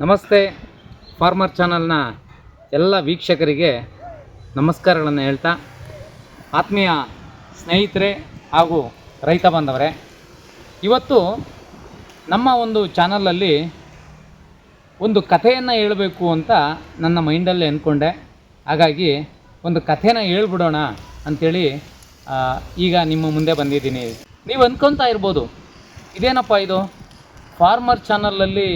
ನಮಸ್ತೆ. ಫಾರ್ಮರ್ ಚಾನಲ್ನ ಎಲ್ಲ ವೀಕ್ಷಕರಿಗೆ ನಮಸ್ಕಾರಗಳನ್ನು ಹೇಳ್ತಾ, ಆತ್ಮೀಯ ಸ್ನೇಹಿತರೆ ಹಾಗೂ ರೈತ ಬಾಂಧವರೇ, ಇವತ್ತು ನಮ್ಮ ಒಂದು ಚಾನಲಲ್ಲಿ ಒಂದು ಕಥೆಯನ್ನು ಹೇಳಬೇಕು ಅಂತ ನನ್ನ ಮೈಂಡಲ್ಲಿ ಅಂದ್ಕೊಂಡೆ ಹಾಗಾಗಿ ಒಂದು ಕಥೆನ ಹೇಳ್ಬಿಡೋಣ ಅಂಥೇಳಿ ಈಗ ನಿಮ್ಮ ಮುಂದೆ ಬಂದಿದ್ದೀನಿ. ನೀವು ಅಂದ್ಕೊತಾ ಇರ್ಬೋದು. ಇದೇನಪ್ಪ ಇದು? ಫಾರ್ಮರ್ ಚಾನಲಲ್ಲಿ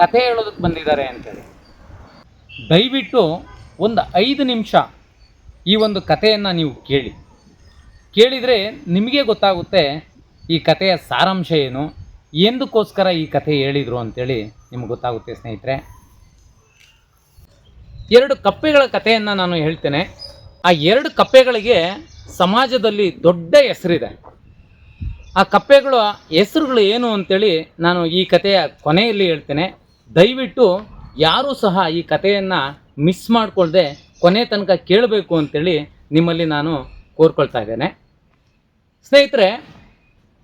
ಕಥೆ ಹೇಳೋದಕ್ಕೆ ಬಂದಿದ್ದಾರೆ ಅಂತೇಳಿ. ದಯವಿಟ್ಟು ಒಂದು ಐದು ನಿಮಿಷ ಈ ಒಂದು ಕಥೆಯನ್ನು ನೀವು ಕೇಳಿ. ಕೇಳಿದರೆ ನಿಮಗೆ ಗೊತ್ತಾಗುತ್ತೆ ಈ ಕಥೆಯ ಸಾರಾಂಶ ಏನು, ಎಂದಕ್ಕೋಸ್ಕರ ಈ ಕಥೆ ಹೇಳಿದರು ಅಂತೇಳಿ ನಿಮ್ಗೆ ಗೊತ್ತಾಗುತ್ತೆ ಸ್ನೇಹಿತರೆ. ಎರಡು ಕಪ್ಪೆಗಳ ಕಥೆಯನ್ನು ನಾನು ಹೇಳ್ತೇನೆ. ಆ ಎರಡು ಕಪ್ಪೆಗಳಿಗೆ ಸಮಾಜದಲ್ಲಿ ದೊಡ್ಡ ಹೆಸರಿದೆ. ಆ ಕಪ್ಪೆಗಳ ಹೆಸರುಗಳು ಏನು ಅಂತೇಳಿ ನಾನು ಈ ಕಥೆಯ ಕೊನೆಯಲ್ಲಿ ಹೇಳ್ತೇನೆ. ದಯವಿಟ್ಟು ಯಾರೂ ಸಹ ಈ ಕಥೆಯನ್ನು ಮಿಸ್ ಮಾಡಿಕೊಳ್ಳದೆ ಕೊನೆ ತನಕ ಕೇಳಬೇಕು ಅಂತೇಳಿ ನಿಮ್ಮಲ್ಲಿ ನಾನು ಕೋರ್ಕೊಳ್ತಾ ಇದ್ದೇನೆ. ಸ್ನೇಹಿತರೆ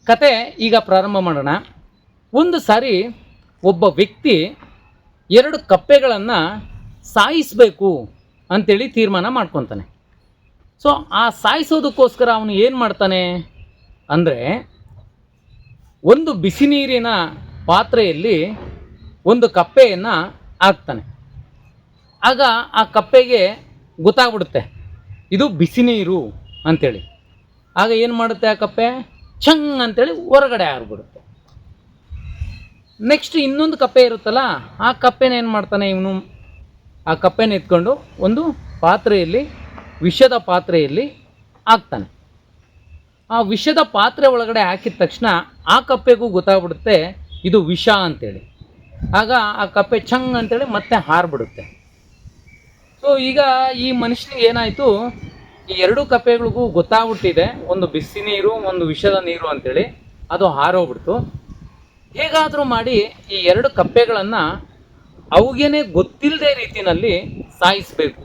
ಕತೆ ಈಗ ಪ್ರಾರಂಭ ಮಾಡೋಣ. ಒಂದು ಸಾರಿ ಒಬ್ಬ ವ್ಯಕ್ತಿ ಎರಡು ಕಪ್ಪೆಗಳನ್ನು ಸಾಯಿಸಬೇಕು ಅಂತೇಳಿ ತೀರ್ಮಾನ ಮಾಡ್ಕೊತಾನೆ. ಸೊ ಆ ಸಾಯಿಸೋದಕ್ಕೋಸ್ಕರ ಅವನು ಏನು ಮಾಡ್ತಾನೆ ಅಂದರೆ ಒಂದು ಬಿಸಿ ನೀರಿನ ಪಾತ್ರೆಯಲ್ಲಿ ಒಂದು ಕಪ್ಪೆಯನ್ನು ಹಾಕ್ತಾನೆ. ಆಗ ಆ ಕಪ್ಪೆಗೆ ಗೊತ್ತಾಗ್ಬಿಡುತ್ತೆ, ಇದು ಬಿಸಿ ನೀರು ಅಂಥೇಳಿ ಆಗ ಏನು ಮಾಡುತ್ತೆ ಆ ಕಪ್ಪೆ? ಚಂಗ್ ಅಂತೇಳಿ ಹೊರಗಡೆ ಆಗ್ಬಿಡುತ್ತೆ ನೆಕ್ಸ್ಟ್ ಇನ್ನೊಂದು ಕಪ್ಪೆ ಇರುತ್ತಲ್ಲ, ಆ ಕಪ್ಪೆನ ಏನು ಮಾಡ್ತಾನೆ ಇವನು? ಆ ಕಪ್ಪೆನ ಎತ್ಕೊಂಡು ಒಂದು ಪಾತ್ರೆಯಲ್ಲಿ, ವಿಷದ ಪಾತ್ರೆಯಲ್ಲಿ ಹಾಕ್ತಾನೆ. ಆ ವಿಷದ ಪಾತ್ರೆ ಒಳಗಡೆ ಹಾಕಿದ ತಕ್ಷಣ ಆ ಕಪ್ಪೆಗೂ ಗೊತ್ತಾಗ್ಬಿಡುತ್ತೆ, ಇದು ವಿಷ ಅಂತೇಳಿ. ಆಗ ಆ ಕಪ್ಪೆ ಚಂಗ್ ಅಂತೇಳಿ ಮತ್ತೆ ಹಾರ್ಬಿಡುತ್ತೆ. ಸೊ ಈಗ ಈ ಮನುಷ್ಯನಿಗೆ ಏನಾಯಿತು? ಈ ಎರಡೂ ಕಪ್ಪೆಗಳಿಗೂ ಗೊತ್ತಾಗ್ಬಿಟ್ಟಿದೆ. ಒಂದು ಬಿಸಿ ನೀರು, ಒಂದು ವಿಷದ ನೀರು ಅಂತೇಳಿ ಅದು ಹಾರೋಗ್ಬಿಡ್ತು. ಹೇಗಾದರೂ ಮಾಡಿ ಈ ಎರಡು ಕಪ್ಪೆಗಳನ್ನು ಅವುಗೇನೆ ಗೊತ್ತಿಲ್ಲದೆ ರೀತಿಯಲ್ಲಿ ಸಾಯಿಸಬೇಕು.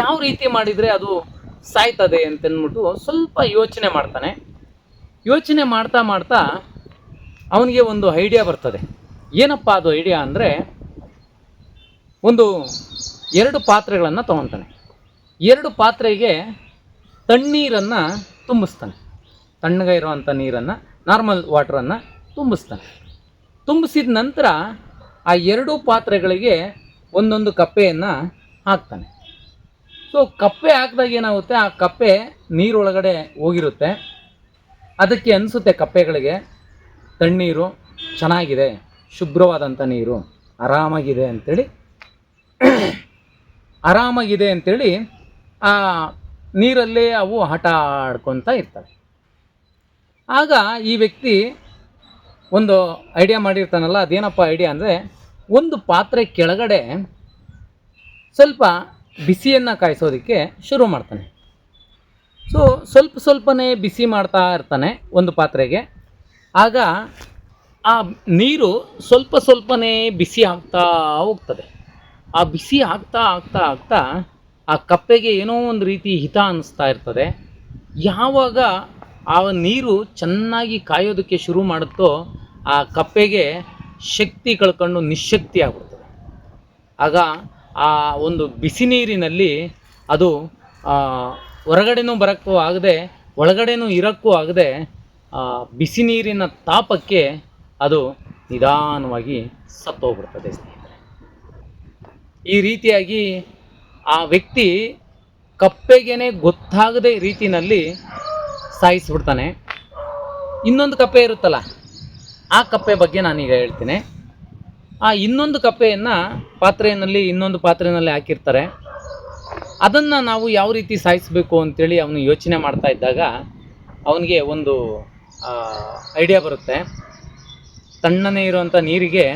ಯಾವ ರೀತಿ ಮಾಡಿದರೆ ಅದು ಸಾಯ್ತದೆ ಅಂತಂದ್ಬಿಟ್ಟು ಸ್ವಲ್ಪ ಯೋಚನೆ ಮಾಡ್ತಾನೆ. ಯೋಚನೆ ಮಾಡ್ತಾ ಮಾಡ್ತಾ ಅವನಿಗೆ ಒಂದು ಐಡಿಯಾ ಬರ್ತದೆ. ಏನಪ್ಪ ಅದು ಐಡಿಯಾ ಅಂದರೆ ಒಂದು ಎರಡು ಪಾತ್ರೆಗಳನ್ನು ತೊಗೊತಾನೆ. ಎರಡು ಪಾತ್ರೆಗೆ ತಣ್ಣೀರನ್ನು ತುಂಬಿಸ್ತಾನೆ. ತಣ್ಣಗೆ ಇರುವಂಥ ನೀರನ್ನು ನಾರ್ಮಲ್ ವಾಟ್ರನ್ನು ತುಂಬಿಸ್ತಾನೆ. ತುಂಬಿಸಿದ ನಂತರ ಆ ಎರಡೂ ಪಾತ್ರೆಗಳಿಗೆ ಒಂದೊಂದು ಕಪ್ಪೆಯನ್ನು ಹಾಕ್ತಾನೆ. ಸೊ ಕಪ್ಪೆ ಹಾಕಿದಾಗ ಏನಾಗುತ್ತೆ? ಆ ಕಪ್ಪೆ ನೀರೊಳಗಡೆ ಹೋಗಿರುತ್ತೆ. ಅದಕ್ಕೆ ಅನಿಸುತ್ತೆ ಕಪ್ಪೆಗಳಿಗೆ, ತಣ್ಣೀರು ಚೆನ್ನಾಗಿದೆ. ಶುಭ್ರವಾದಂಥ ನೀರು. ಆರಾಮಾಗಿದೆ ಅಂಥೇಳಿ ಆರಾಮಾಗಿದೆ ಅಂಥೇಳಿ ಆ, ನೀರಲ್ಲೇ ಅವು ಆಟ ಆಡ್ಕೊತ ಇರ್ತವೆ ಆಗ ಈ ವ್ಯಕ್ತಿ ಒಂದು ಐಡಿಯಾ ಮಾಡಿರ್ತಾನಲ್ಲ, ಅದೇನಪ್ಪ ಐಡಿಯಾ ಅಂದರೆ, ಒಂದು ಪಾತ್ರೆ ಕೆಳಗಡೆ ಸ್ವಲ್ಪ ಬಿಸಿಯನ್ನು ಕಾಯಿಸೋದಕ್ಕೆ ಶುರು ಮಾಡ್ತಾನೆ. ಸೊ ಸ್ವಲ್ಪ ಸ್ವಲ್ಪನೇ ಬಿಸಿ ಮಾಡ್ತಾ ಇರ್ತಾನೆ ಒಂದು ಪಾತ್ರೆಗೆ. ಆಗ ಆ ನೀರು ಸ್ವಲ್ಪ ಸ್ವಲ್ಪನೇ ಬಿಸಿ ಆಗ್ತಾ ಹೋಗ್ತದೆ. ಆ ಬಿಸಿ ಆಗ್ತಾ ಆಗ್ತಾ ಆಗ್ತಾ ಆ ಕಪ್ಪೆಗೆ ಏನೋ ಒಂದು ರೀತಿ ಹಿತ ಅನ್ನಿಸ್ತಾ ಇರ್ತದೆ. ಯಾವಾಗ ಆ ನೀರು ಚೆನ್ನಾಗಿ ಕಾಯೋದಕ್ಕೆ ಶುರು ಮಾಡುತ್ತೋ ಆ ಕಪ್ಪೆಗೆ ಶಕ್ತಿ ಕಳ್ಕೊಂಡು ನಿಶಕ್ತಿ ಆಗ್ಬಿಡ್ತದೆ. ಆಗ ಆ ಒಂದು ಬಿಸಿ ನೀರಿನಲ್ಲಿ ಅದು ಹೊರಗಡೆನೂ ಬರೋಕ್ಕೂ ಆಗದೆ, ಒಳಗಡೆನೂ ಇರೋಕ್ಕೂ ಆಗದೆ ಬಿಸಿ ನೀರಿನ ತಾಪಕ್ಕೆ ಅದು ನಿಧಾನವಾಗಿ ಸತ್ತೋಗ್ಬಿಡ್ತದೆ ಸ್ನೇಹಿತರೆ. ಈ ರೀತಿಯಾಗಿ ಆ ವ್ಯಕ್ತಿ ಕಪ್ಪೆಗೇನೆ ಗೊತ್ತಾಗದೆ ರೀತಿಯಲ್ಲಿ ಸಾಯಿಸ್ಬಿಡ್ತಾನೆ. ಇನ್ನೊಂದು ಕಪ್ಪೆ ಇರುತ್ತಲ್ಲ, ಆ ಕಪ್ಪೆ ಬಗ್ಗೆ ನಾನೀಗ ಹೇಳ್ತೀನಿ. ಆ ಇನ್ನೊಂದು ಕಪ್ಪೆಯನ್ನು ಪಾತ್ರೆಯಲ್ಲಿ, ಇನ್ನೊಂದು ಪಾತ್ರೆಯಲ್ಲಿ ಹಾಕಿರ್ತಾರೆ. ಅದನ್ನು ನಾವು ಯಾವ ರೀತಿ ಸಾಯಿಸಬೇಕು ಅಂತೇಳಿ ಅವನು ಯೋಚನೆ ಮಾಡ್ತಾ ಇದ್ದಾಗ ಅವನಿಗೆ ಒಂದು ಐಡಿಯಾ ಬರುತ್ತೆ. ತಣ್ಣನೆ ಇರುವಂಥ ನೀರಿಗೆ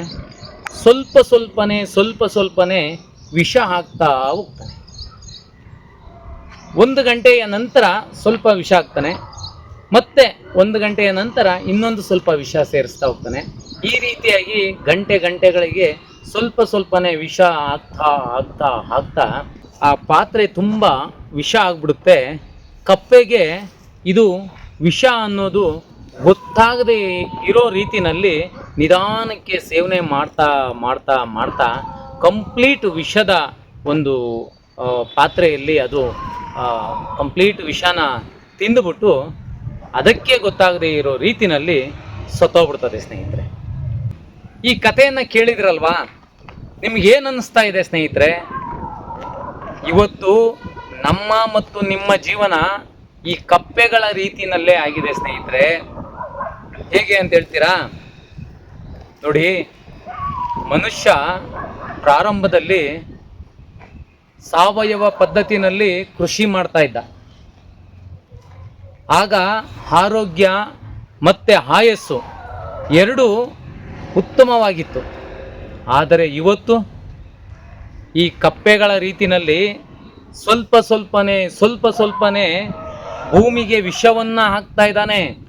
ಸ್ವಲ್ಪ ಸ್ವಲ್ಪನೇ ಸ್ವಲ್ಪ ಸ್ವಲ್ಪನೇ ವಿಷ ಹಾಕ್ತಾ ಹೋಗ್ತಾನೆ. ಒಂದು ಗಂಟೆಯ ನಂತರ ಸ್ವಲ್ಪ ವಿಷ ಹಾಕ್ತಾನೆ. ಮತ್ತೆ ಒಂದು ಗಂಟೆಯ ನಂತರ ಇನ್ನೊಂದು ಸ್ವಲ್ಪ ವಿಷ ಸೇರಿಸ್ತಾ ಹೋಗ್ತಾನೆ. ಈ ರೀತಿಯಾಗಿ ಗಂಟೆ ಗಂಟೆಗಳಿಗೆ ಸ್ವಲ್ಪ ಸ್ವಲ್ಪನೇ ವಿಷ ಹಾಕ್ತಾ ಹಾಕ್ತಾ ಹಾಕ್ತಾ ಆ ಪಾತ್ರೆ ತುಂಬ ವಿಷ ಆಗ್ಬಿಡುತ್ತೆ. ಕಪ್ಪೆಗೆ ಇದು ವಿಷ ಅನ್ನೋದು ಗೊತ್ತಾಗದೆ ಇರೋ ರೀತಿನಲ್ಲಿ ನಿಧಾನಕ್ಕೆ ಸೇವನೆ ಮಾಡ್ತಾ ಮಾಡ್ತಾ ಮಾಡ್ತಾ ಕಂಪ್ಲೀಟ್ ವಿಷದ ಒಂದು ಪಾತ್ರೆಯಲ್ಲಿ ಅದು ಕಂಪ್ಲೀಟ್ ವಿಷನ ತಿಂದುಬಿಟ್ಟು ಅದಕ್ಕೆ ಗೊತ್ತಾಗದೇ ಇರೋ ರೀತಿನಲ್ಲಿ ಸತ್ತೋಗ್ಬಿಡ್ತದೆ ಸ್ನೇಹಿತರೆ. ಈ ಕಥೆಯನ್ನು ಕೇಳಿದ್ರಲ್ವಾ? ನಿಮ್ಗೆ ಏನು ಅನ್ನಿಸ್ತಾ ಇದೆ ಸ್ನೇಹಿತರೆ? ಇವತ್ತು ನಮ್ಮ ಮತ್ತು ನಿಮ್ಮ ಜೀವನ ಈ ಕಪ್ಪೆಗಳ ರೀತಿಯಲ್ಲೇ ಆಗಿದೆ ಸ್ನೇಹಿತರೆ. ಹೇಗೆ ಅಂತ ಹೇಳ್ತೀರಾ? ನೋಡಿ, ಮನುಷ್ಯ ಪ್ರಾರಂಭದಲ್ಲಿ ಸಾವಯವ ಪದ್ಧತಿನಲ್ಲಿ ಕೃಷಿ ಮಾಡ್ತಾ ಇದ್ದ. ಆಗ ಆರೋಗ್ಯ ಮತ್ತು ಆಯಸ್ಸು ಎರಡೂ ಉತ್ತಮವಾಗಿತ್ತು. ಆದರೆ ಇವತ್ತು ಈ ಕಪ್ಪೆಗಳ ರೀತಿನಲ್ಲಿ ಸ್ವಲ್ಪ ಸ್ವಲ್ಪನೇ ಸ್ವಲ್ಪ ಸ್ವಲ್ಪನೇ ಭೂಮಿಗೆ ವಿಷವನ್ನು ಹಾಕ್ತಾ ಇದ್ದಾನೆ.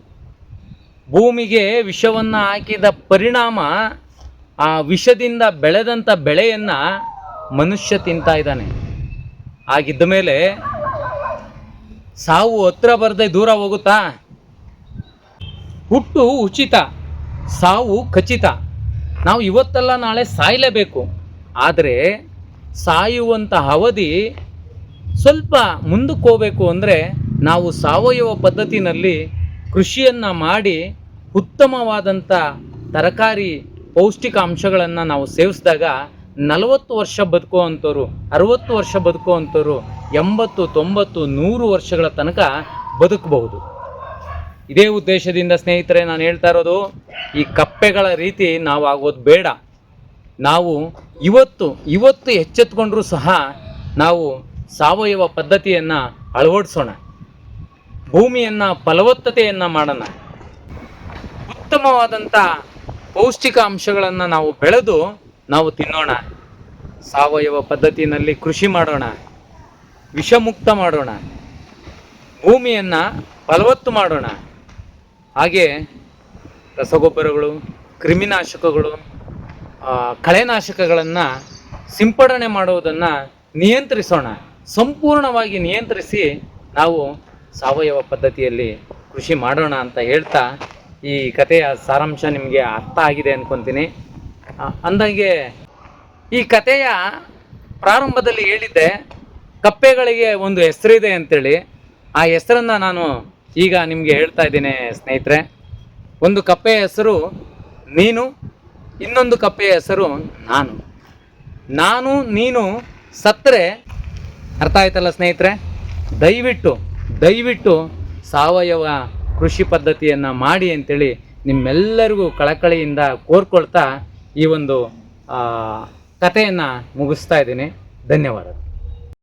ಭೂಮಿಗೆ ವಿಷವನ್ನು ಹಾಕಿದ ಪರಿಣಾಮ ಆ ವಿಷದಿಂದ ಬೆಳೆದಂಥ ಬೆಳೆಯನ್ನು ಮನುಷ್ಯ ತಿಂತಾ ಇದ್ದಾನೆ. ಹಾಗಿದ್ದ ಮೇಲೆ ಸಾವು ಹತ್ರ ಬರದೆ ದೂರ ಹೋಗುತ್ತಾ? ಹುಟ್ಟು ಉಚಿತ, ಸಾವು ಖಚಿತ. ನಾವು ಇವತ್ತಲ್ಲ ನಾಳೆ ಸಾಯಲೇಬೇಕು. ಆದರೆ ಸಾಯುವಂಥ ಅವಧಿ ಸ್ವಲ್ಪ ಮುಂದಕ್ಕೆ ಹೋಗಬೇಕು ಅಂದರೆ ನಾವು ಸಾವಯವ ಪದ್ಧತಿನಲ್ಲಿ ಕೃಷಿಯನ್ನು ಮಾಡಿ ಉತ್ತಮವಾದಂಥ ತರಕಾರಿ ಪೌಷ್ಟಿಕಾಂಶಗಳನ್ನು ನಾವು ಸೇವಿಸಿದಾಗ ನಲವತ್ತು ವರ್ಷ ಬದುಕುವಂಥವ್ರು, ಅರವತ್ತು ವರ್ಷ ಬದುಕುವಂಥವ್ರು, ಎಂಬತ್ತು, ತೊಂಬತ್ತು, ನೂರು ವರ್ಷಗಳ ತನಕ ಬದುಕಬಹುದು. ಇದೇ ಉದ್ದೇಶದಿಂದ ಸ್ನೇಹಿತರೆ, ನಾನು ಹೇಳ್ತಾ ಇರೋದು, ಈ ಕಪ್ಪೆಗಳ ರೀತಿ ನಾವು ಆಗೋದು ಬೇಡ. ನಾವು ಇವತ್ತು ಇವತ್ತು ಎಚ್ಚೆತ್ಕೊಂಡ್ರೂ ಸಹ ನಾವು ಸಾವಯವ ಪದ್ಧತಿಯನ್ನು ಅಳವಡಿಸೋಣ. ಭೂಮಿಯನ್ನು ಫಲವತ್ತತೆಯನ್ನು ಮಾಡೋಣ. ಉತ್ತಮವಾದಂಥ ಪೌಷ್ಟಿಕಾಂಶಗಳನ್ನು ನಾವು ಬೆಳೆದು ನಾವು ತಿನ್ನೋಣ. ಸಾವಯವ ಪದ್ಧತಿಯಲ್ಲಿ ಕೃಷಿ ಮಾಡೋಣ. ವಿಷಮುಕ್ತ ಮಾಡೋಣ. ಭೂಮಿಯನ್ನು ಫಲವತ್ತು ಮಾಡೋಣ. ಹಾಗೆ ರಸಗೊಬ್ಬರಗಳು, ಕ್ರಿಮಿನಾಶಕಗಳು ಕಳೆನಾಶಕಗಳನ್ನು ಸಿಂಪಡಣೆ ಮಾಡುವುದನ್ನು ನಿಯಂತ್ರಿಸೋಣ. ಸಂಪೂರ್ಣವಾಗಿ ನಿಯಂತ್ರಿಸಿ ನಾವು ಸಾವಯವ ಪದ್ಧತಿಯಲ್ಲಿ ಕೃಷಿ ಮಾಡೋಣ ಅಂತ ಹೇಳ್ತಾ ಈ ಕಥೆಯ ಸಾರಾಂಶ ನಿಮಗೆ ಅರ್ಥ ಆಗಿದೆ ಅಂದ್ಕೊತೀನಿ ಅಂದಂಗೆ ಈ ಕಥೆಯ ಪ್ರಾರಂಭದಲ್ಲಿ ಹೇಳಿದ್ದೆ, ಕಪ್ಪೆಗಳಿಗೆ ಒಂದು ಹೆಸರಿದೆ ಅಂತೇಳಿ. ಆ ಹೆಸರನ್ನು ನಾನು ಈಗ ನಿಮಗೆ ಹೇಳ್ತಾ ಇದ್ದೀನಿ ಸ್ನೇಹಿತರೆ. ಒಂದು ಕಪ್ಪೆಯ ಹೆಸರು ನೀನು, ಇನ್ನೊಂದು ಕಪ್ಪೆಯ ಹೆಸರು ನಾನು. ನಾನು, ನೀನು ಸತ್ತರೆ. ಅರ್ಥ ಆಯ್ತಲ್ಲ ಸ್ನೇಹಿತರೆ? ದಯವಿಟ್ಟು ದಯವಿಟ್ಟು ಸಾವಯವ ಕೃಷಿ ಪದ್ಧತಿಯನ್ನು ಮಾಡಿ ಅಂತೇಳಿ ನಿಮ್ಮೆಲ್ಲರಿಗೂ ಕಳಕಳಿಯಿಂದ ಕೋರ್ಕೊಳ್ತಾ ಈ ಒಂದು ಕಥೆಯನ್ನು ಮುಗಿಸ್ತಾ ಇದ್ದೀನಿ. ಧನ್ಯವಾದಗಳು.